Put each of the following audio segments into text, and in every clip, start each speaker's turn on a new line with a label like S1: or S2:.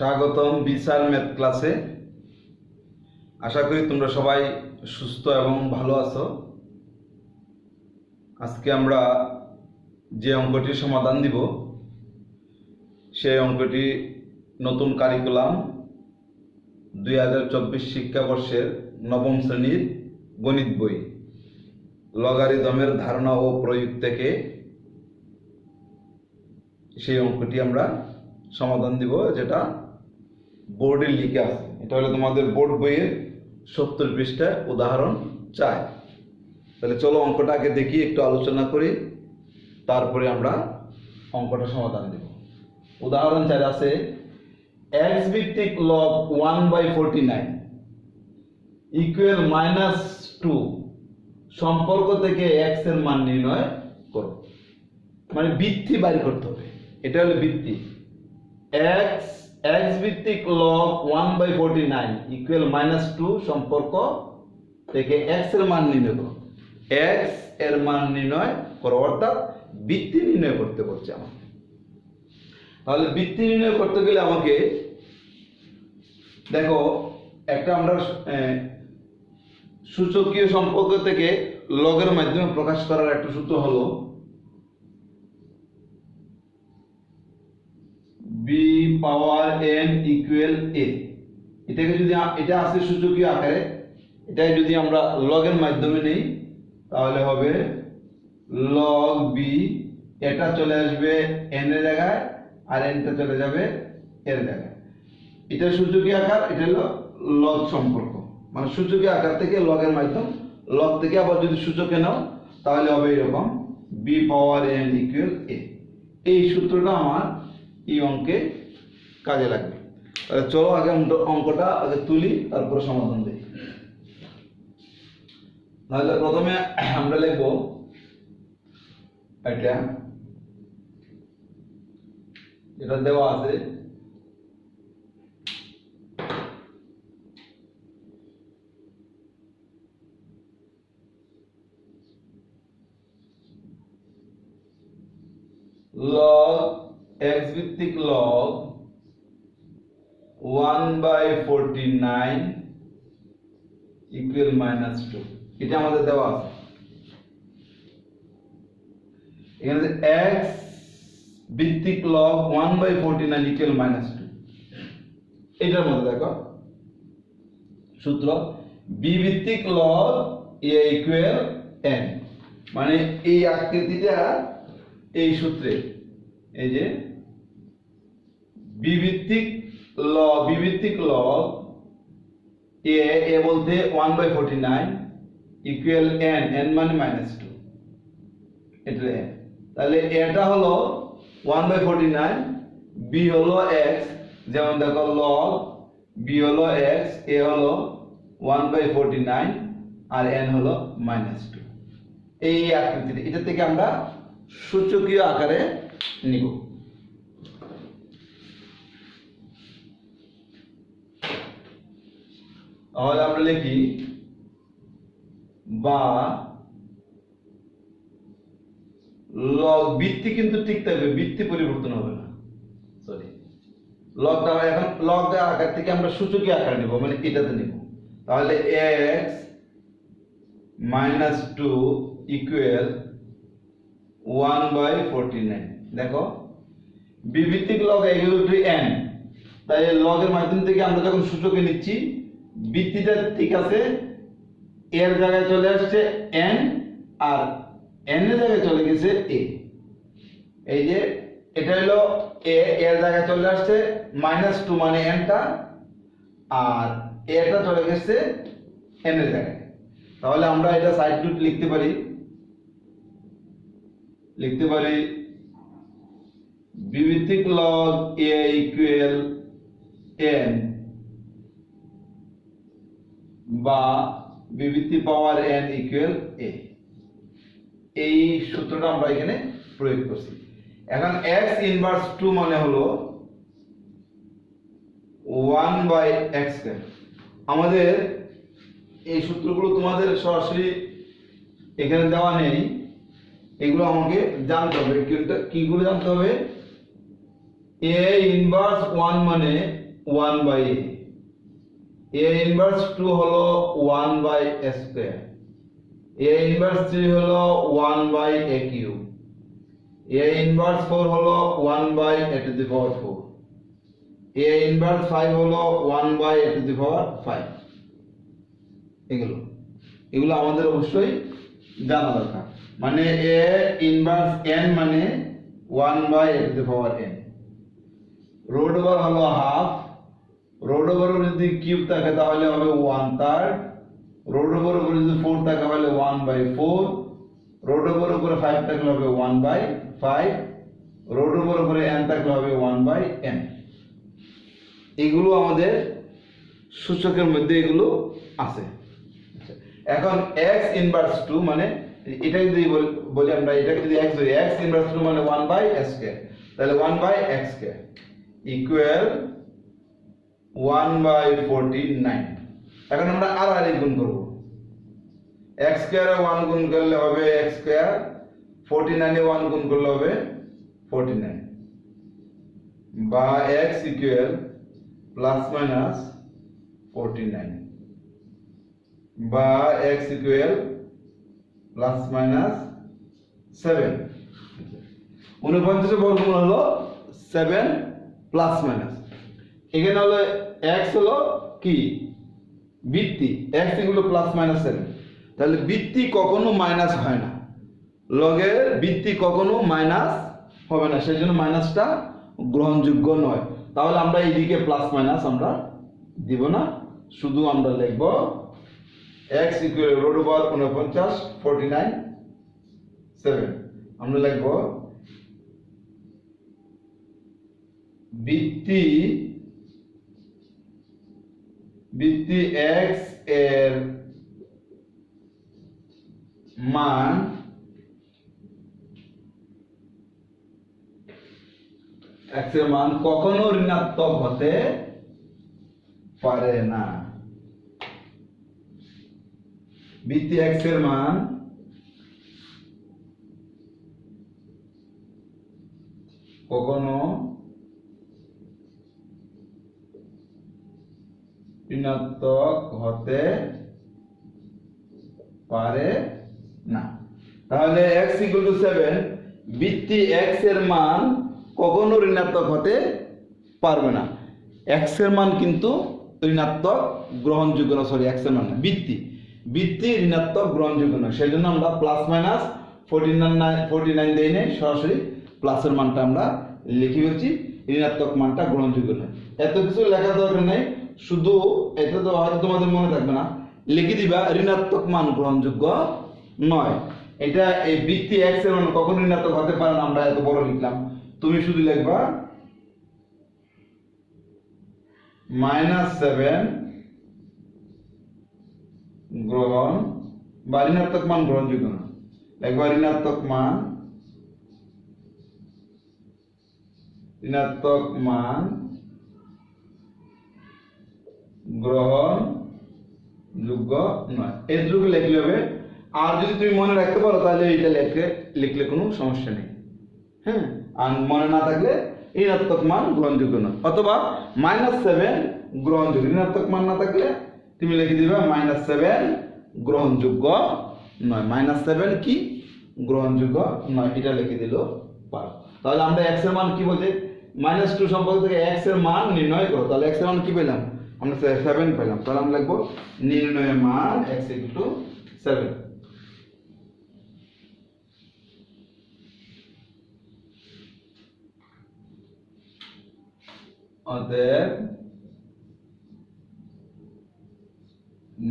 S1: স্বাগতম বিশাল ম্যাথ ক্লাসে। আশা করি তোমরা সবাই সুস্থ এবং ভালো আছো। আজকে আমরা যে অঙ্কটির সমাধান দিব, সেই অঙ্কটি নতুন কারিকুলাম দুই হাজার চব্বিশ শিক্ষাবর্ষের নবম শ্রেণির গণিত বই। লগারিদমের ধারণা ও প্রয়োগ থেকে সেই অঙ্কটি আমরা সমাধান দিব, যেটা বোর্ডে লিখে আছে। এটা হলো তোমাদের বোর্ড বইয়ের সত্তর পৃষ্ঠায় উদাহরণ চায় তাহলে চলো অঙ্কটা আগে দেখি, একটু আলোচনা করি, তারপরে আমরা অঙ্কটা সমাধান দেব। উদাহরণ চার আছে এক্স ভিত্তিক log one by forty nine equal minus two সম্পর্ক থেকে এক্সের মান নির্ণয় করো। মানে বৃত্তি বাইর করতে হবে। এটা হলো বৃত্তি। এক্স এক্স ভিত্তিক log one by forty nine equal minus two সম্পর্ক থেকে এক্সের মান নির্ণয় করো। এক্সের মান নির্ণয় করো, অর্থাৎ বৃত্তি নির্ণয় করতে বলছে আমাকে। তাহলে বৃত্তি নির্ণয় করতে গেলে আমাকে, দেখো, একটা আমরা সূচকীয় সম্পর্ক থেকে লগের মাধ্যমে প্রকাশ করার একটা সূত্র হলো B power N equal A এটাকে যদি এটা আছে সূচকীয় আকারে, এটাই যদি আমরা লগের মাধ্যমে নেই, তাহলে হবে লগ বি এটা চলে আসবে এন এর জায়গায়, আর এনটা চলে যাবে এর জায়গায়। এটা সূচকীয় আকার, এটা হলো লগ সম্পর্ক। মানে সূচকীয় আকার থেকে লগের মাধ্যম লগ থেকে আবার যদি সূচকে নাও, তাহলে হবে এরকম B power N equal A এই সূত্রটা আমার এই অঙ্কে কাজে লাগবে। তাহলে চলো আগে অঙ্কটা আগে তুলি, তারপরে সমাধান দিই। তাহলে প্রথমে আমরা লিখব এটা এটা দেওয়া আছে log x ভিত্তিক log 1 by 49 equal minus two এটা আমাদের দেওয়া আছে। এখানে x ভিত্তিক log 1 by 49 equal minus two এটার মধ্যে দেখো, সূত্র b ভিত্তিক log a ইকুয়াল n মানে এই আকৃতিটা এই সূত্রে, এই যে বিভিত্তিক ল বিভিত্তিক ল, এ এ বলতে one by forty nine equal N N মানে মাইনাস টু এটা n। তাহলে এটা হলো one by forty nine B হলো এক্স যেমন দেখো লগ বি হলো এক্স এ হলো ওয়ান বাই ফোরটি নাইন আর এন হলো মাইনাস টু এই আকৃতিতে এটা থেকে আমরা সূচকীয় আকারে নিব। তাহলে আমরা লিখি বা লগ বৃত্তি কিন্তু ঠিক থাকবে বৃত্তি পরিবর্তন হবে না। সরি লগটা এখন লগ আকার থেকে আমরা সূচকীয় আকার নিব মানে এটাতে নিব। তাহলে X minus two equal one by forty nine দেখো বিভিত্তিক লগ এগুলো টু এন তাই লগের মাধ্যম থেকে আমরা যখন সূচকে নিচ্ছি বৃত্তিটা ঠিক আছে, এর জায়গায় চলে আসছে এন আর এন এর জায়গায় চলে গেছে এ এই যে, এটা হলো এ এর জায়গায় চলে আসছে মাইনাস টু মানে এনটা আর এটা চলে গেছে এন এর জায়গায়। তাহলে আমরা এটা সাইড টু লিখতে পারি। লিখতে পারি বিভিত্তিক লগ এ ইকুয়াল এন বা বিবৃতি পাওয়ার এন ইকুয়াল এ এই সূত্রটা আমরা এখানে প্রয়োগ করছি। এখন এক্স ইনভার্স টু মানে হলো ওয়ান বাই এক্স আমাদের এই সূত্রগুলো তোমাদের সরাসরি এখানে দেওয়া নেই। এগুলো আমাকে জানতে হবে। কিন্তু কিগুলো জানতে হবে? এ ইনভার্স ওয়ান মানে one by A inverse two হলো one by square A inverse three হলো one by A cube A inverse four হলো one by A to the power four A inverse five হলো one by A to the power five এগুলো। এগুলো আমাদের অবশ্যই জানা দরকার। মানে এ ইনভার্স এন মানে one by A to the power N root over হলো হাফ রোড ওভার যদি কিউব থাকে তাহলে হবে ওয়ান থার্ড রোড ওভার উপরে যদি ফোর থাকে তাহলে one by four root over উপরে ফাইভ থাকলে হবে one by five root over উপরে এন থাকলে হবে ওয়ান বাই এন এগুলো আমাদের সূচকের মধ্যে এগুলো আছে। আচ্ছা, এখন এক্স ইনভার্স টু মানে এটা যদি বল- আমরা এটাকে যদি এক্স ধরি x ইনভার্স টু মানে ওয়ান বাই s কে তাহলে ওয়ান বাই এক্স কে ইকুয়াল 1 বাই 49 এখন আমরা আর আর গুণ করব। x স্কয়ারে 1 গুণ করলে হবে x স্কয়ার 49 এ 1 গুণ করলে হবে 49 বা x ইকুয়াল প্লাস মাইনাস 49 বা x equal plus minus seven. উনপঞ্চাশের বর্গমূল হলো সেভেন প্লাস মাইনাস। এখানে হলো এক্স হলো কি? বৃত্তি। এক্স এগুলো প্লাস মাইনাস সেভেন তাহলে বৃত্তি কখনো মাইনাস হয় না। লগের বৃত্তি কখনো মাইনাস হবে না। সেই জন্য মাইনাসটা গ্রহণযোগ্য নয়। তাহলে আমরা এইদিকে প্লাস মাইনাস আমরা দিব না। শুধু আমরা লিখব এক্স ইকুয়াল রোড ওভার উনপঞ্চাশ ফোরটি নাইন সেভেন আমরা লিখব বৃত্তি বৃত্তি x এর মান x এর মান কখনো ঋণাত্মক হতে পারে না। বৃত্তি x এর মান কখনো ঋণাত্মক হতে পারে না। তাহলে x ইকুয়াল টু সেভেন বৃত্তি x এর মান কখনো ঋণাত্মক হতে পারবে না। x এর মান কিন্তু ঋণাত্মক গ্রহণযোগ্য না সরি x এর মান বৃত্তি। বৃত্তি ঋণাত্মক গ্রহণযোগ্য না সেই জন্য আমরা plus minus forty nine forty nine দিই নেই, সরাসরি প্লাসের মানটা আমরা লিখে ফেলছি, ঋণাত্মক মানটা গ্রহণযোগ্য নয়। এত কিছু লেখা দরকার নেই। শুধু এটা তো হয়তো তোমাদের মনে থাকবে না। লিখে দিবা, ঋণাত্মক মান গ্রহণযোগ্য নয়। এটা এই বৃত্তি এক্সের মান কখন ঋণাত্মক হতে পারে না, আমরা এত বড় লিখলাম। তুমি শুধু লিখবা মাইনাস সেভেন গ্রহণ, বা ঋণাত্মক মান গ্রহণযোগ্য না। লিখবা ঋণাত্মক মান ঋণাত্মক মান গ্রহণ যোগ্য নয়। এটুকু লিখলে হবে, আর যদি তুমি মনে রাখতে পারো, তাহলে এটা লিখে লিখলে কোনো সমস্যা নেই। হ্যাঁ? আর মনে না থাকলে ঋণাত্মক মান গ্রহণযোগ্য নয়। অথবা মাইনাস সেভেন গ্রহণযোগ্য। ঋণাত্মক মান না থাকলে তুমি লিখে দিবে মাইনাস সেভেন গ্রহণযোগ্য নয়। মাইনাস সেভেন কি? গ্রহণযোগ্য নয়। এটা লিখে দিলেও পারো। তাহলে আমরা এক্সের মান কি বলছে? মাইনাস টু সম্পর্ক থেকে এক্সের মান নির্ণয় করো। তাহলে এক্সের মান কি পেলাম? আমরা সেভেন পেলাম তাহলে আমরা লিখব নির্ণয় মান এক্স টু সেভেন অতএব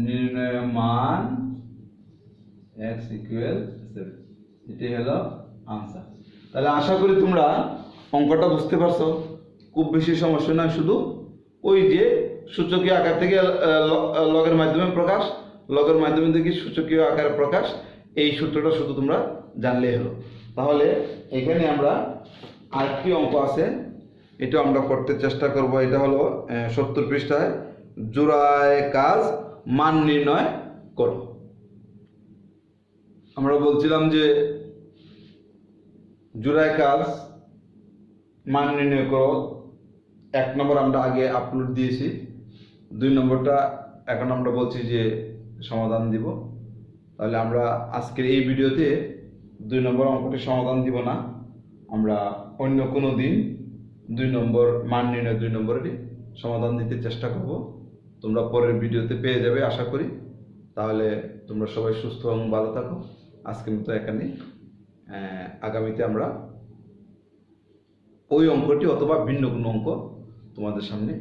S1: নির্ণয় মান x ইকুয়াল সেভেন এটাই হলো আনসার তাহলে আশা করি তোমরা অঙ্কটা বুঝতে পারছ। খুব বেশি সমস্যা নয়, শুধু ওই যে সূচকীয় আকার থেকে লগের মাধ্যমে প্রকাশ, লগের মাধ্যমে থেকে সূচকীয় আকারে প্রকাশ, এই সূত্রটা শুধু তোমরা জানলেই হলো। তাহলে এখানে আমরা আরেকটি অঙ্ক আছে এটা আমরা করতে চেষ্টা করব। এটা হলো সত্তর পৃষ্ঠায়, জোড়ায় কাজ, মান নির্ণয় করো। আমরা বলছিলাম যে, জোড়ায় কাজ, মান নির্ণয় করো। এক নম্বর আমরা আগে আপলোড দিয়েছি। দুই নম্বরটা, এখন আমরা বলছি যে সমাধান দিব। তাহলে আমরা আজকের এই ভিডিওতে দুই নম্বর অঙ্কটি সমাধান দিব না। আমরা অন্য কোনো দিন দুই নম্বর মান নির্ণয় দুই নম্বরেরই সমাধান দিতে চেষ্টা করব। তোমরা পরের ভিডিওতে পেয়ে যাবে আশা করি। তাহলে তোমরা সবাই সুস্থ এবং ভালো থাকো। আজকের মতো এখানে আগামীতে আমরা ওই অঙ্কটি অথবা ভিন্ন কোনো অঙ্ক তোমাদের সামনে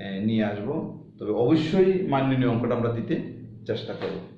S1: নিয়ে আসব। তবে অবশ্যই মাননীয় অঙ্কটা আমরা দিতে চেষ্টা করব।